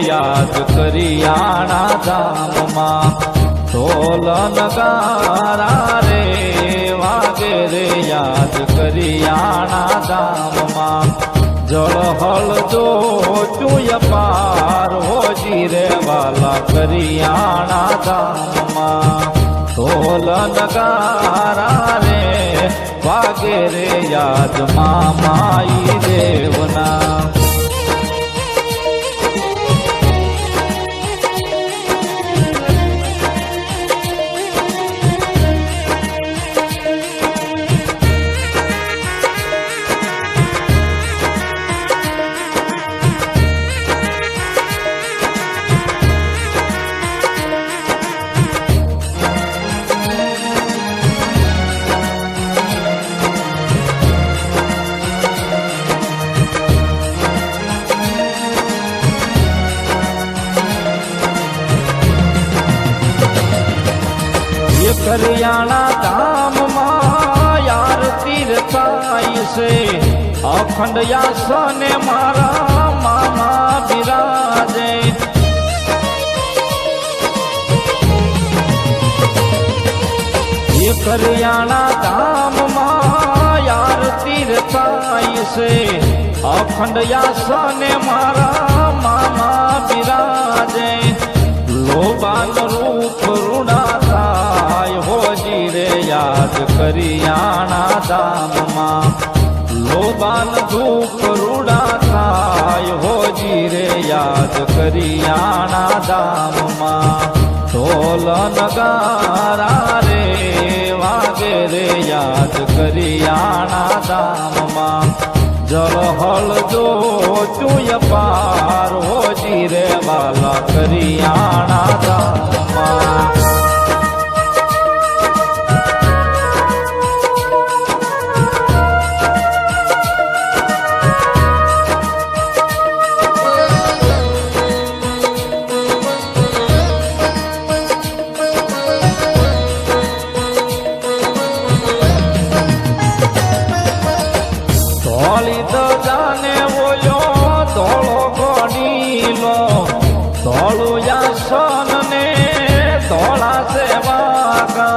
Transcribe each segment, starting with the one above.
યાદ કરિયાણા ધામમાં ઢોલ નગારા રે વાગે રે યાદ કરિયાણા ધામમાં જળ હળ જો ચુય પાર હોજી રે વાલા કરિયાણા ધામમાં ઢોલ નગારા રે વાગે રે યાદ મામાઈ દેવના કરિયાણા ધામમાં યાર તીર થાય છે. અખંડ યાસને મારા મામા બિરાજે. કરિયાણા ધામમાં યાર તીર થાય છે. અખંડ યાસને મારા મામા બિરાજે. લોબાન રૂપ રૂડા યાદ કરિયાણા ધામમાં. લોબાન ધૂપ રૂડા થાય હોજી રે યાદ કરિયાણા ધામમાં. ઢોલ નગારા રે, વાગે રે યાદ કરિયાણા ધામમાં. જળ હળ જો ચુય પાર હોજી રે વાલા કરિયાણા ધામમાં. વાગા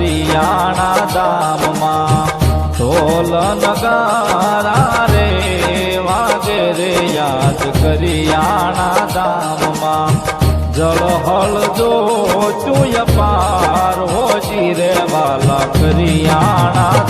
વાલા કરિયાણા ધામમાં ઢોલ નગારા રે, વાગે રે યાદ કરિયાણા ધામમાં. જળ હળ જો ચુય પાર હોજી રે વાલા કરિયાણા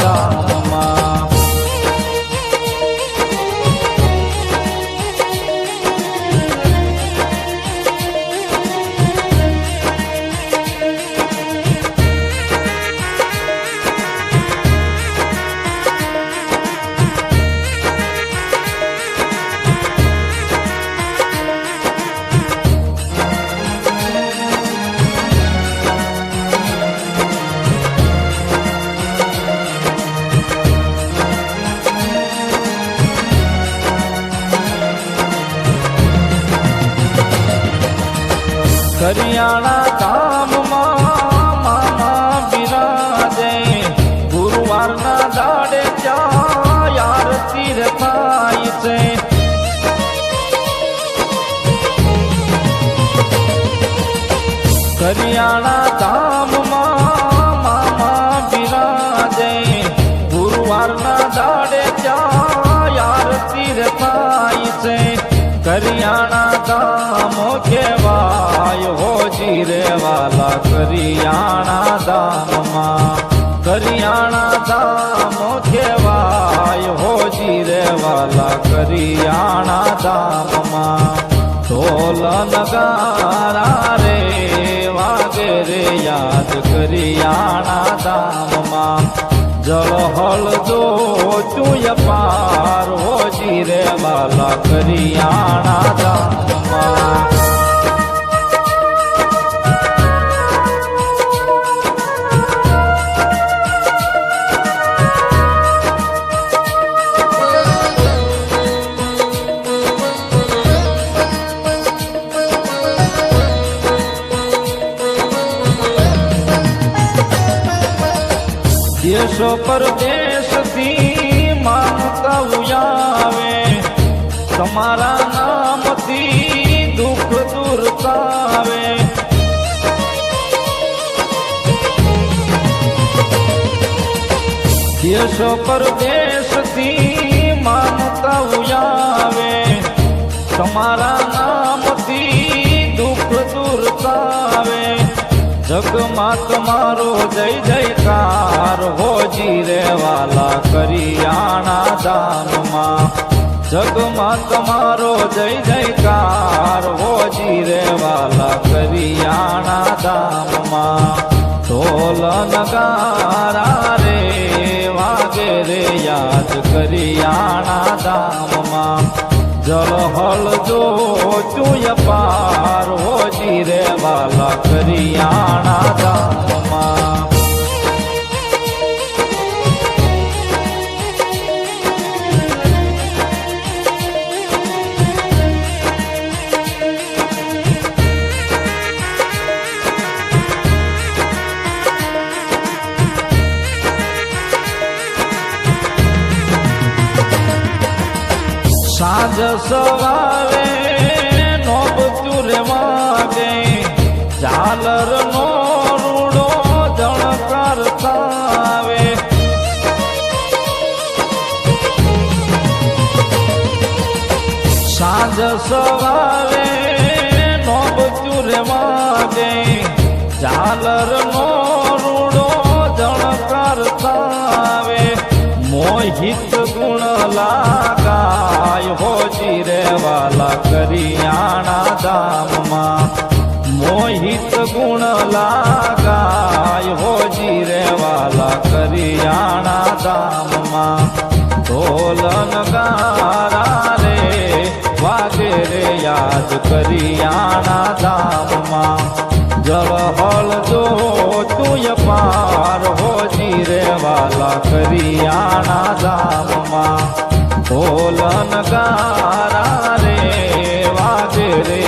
કરિયાણા ધામમાં મામા બિરાજે ગુરુવારના દાડે ત્યાં યાર તીર થાય છે. હરિયાણા ધામમાં મામા બિરાજે ગુરુવારના દાડે ત્યાં યાર તીર થાય છે. કરિયાણા દામો કહેવાય હો રે વાલા કરિયાણા દામમાં કરિયાણા દામો કહેવાય હો રે વાલા કરિયાણા દામમાં ઢોલ નગારા રે વાગે રે યાદ કરિયાણા દામમાં જળ હળ જો ચુય પાર હોજી રે બાલા કરિયાણા ધામમાં દેશો પરદેશથી તમારા નામથી દુઃખ દૂર થાવે. દેશો પરદેશથી માનતા ઉયાવે. તમારા નામથી દુઃખ દૂર થાવે. જગમાં તમારો જય જયકાર, હોજી રેવાલા કરિયાણા દાનમાં. જગમાં તમારો જય જયકાર હોજી રે વાલા કરિયાણા ધામમાં. ઢોલ નગારા રે, વાગે રે યાદ કરિયાણા ધામમાં. જળ હળ જો ચુય પાર હોજી રે વાલા કરિયાણા કરિયાણા ધામમાં મોહિત ગુણ લાગાય. હોજી રેવાલા કરિયાણા ધામમાં ઢોલન ગારા રે વાગે રે યાદ કરિયાણા ધામમાં. જળ હળ જો તુય પાર હોજી રેવાલા કરિયાણા ધામમાં ઢોલન ગા रे